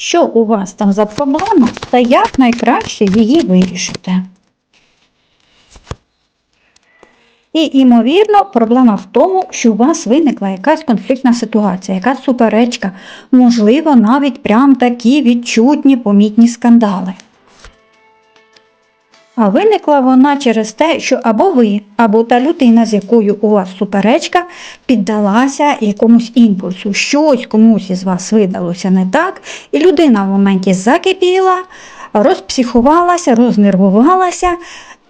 що у вас там за проблема та як найкраще її вирішити. І, ймовірно, проблема в тому, що у вас виникла якась конфліктна ситуація, якась суперечка, можливо, навіть прям такі відчутні помітні скандали. А виникла вона через те, що або ви, або та людина, з якою у вас суперечка, піддалася якомусь імпульсу. Щось комусь із вас видалося не так, і людина в моменті закипіла, розпсихувалася, рознервувалася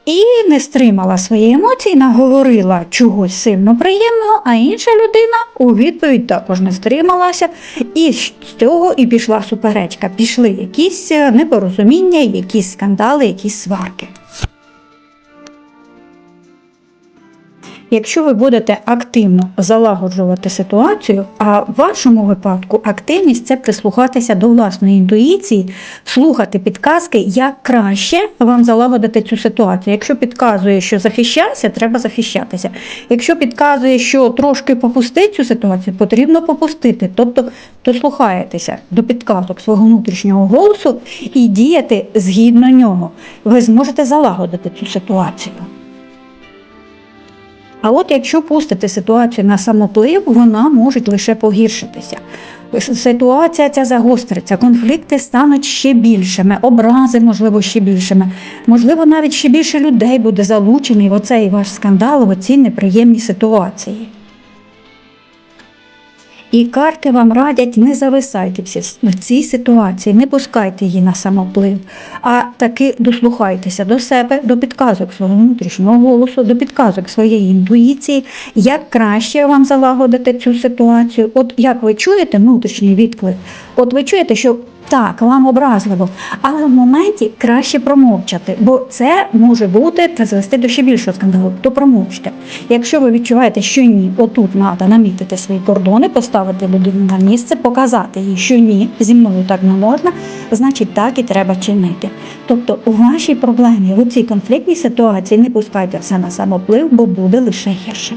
і не стримала свої емоції, наговорила чогось сильно приємного, а інша людина у відповідь також не стрималася, і з цього і пішла суперечка. Пішли якісь е, непорозуміння, якісь скандали, якісь сварки. Якщо ви будете активно залагоджувати ситуацію, а в вашому випадку активність це прислухатися до власної інтуїції, слухати підказки, як краще вам залагодити цю ситуацію. Якщо підказує, що захищайся, треба захищатися. Якщо підказує, що трошки попусти цю ситуацію, потрібно попустити. Тобто дослухаєтеся до підказок свого внутрішнього голосу і діяти згідно нього. Ви зможете залагодити цю ситуацію. А от якщо пустити ситуацію на самоплив, вона може лише погіршитися. Ситуація ця загостриться, конфлікти стануть ще більшими, образи, можливо, ще більшими. Можливо, навіть ще більше людей буде залучений в оцей ваш скандал, в оці неприємні ситуації. І карти вам радять не зависайте всі в цій ситуації, не пускайте її на самоплив, а таки дослухайтеся до себе, до підказок свого внутрішнього голосу, до підказок своєї інтуїції, як краще вам залагодити цю ситуацію. От як ви чуєте внутрішній відклик, от ви чуєте, що так, вам образливо, але в моменті краще промовчати, бо це може бути та звести до ще більшого скандалу. То промовчте. Якщо ви відчуваєте, що ні, отут треба намітити свої кордони, поставити людину на місце, показати їй, що ні, зі мною так не можна, значить так і треба чинити. Тобто у вашій проблемі, у цій конфліктній ситуації не пускайте все на самоплив, бо буде лише гірше.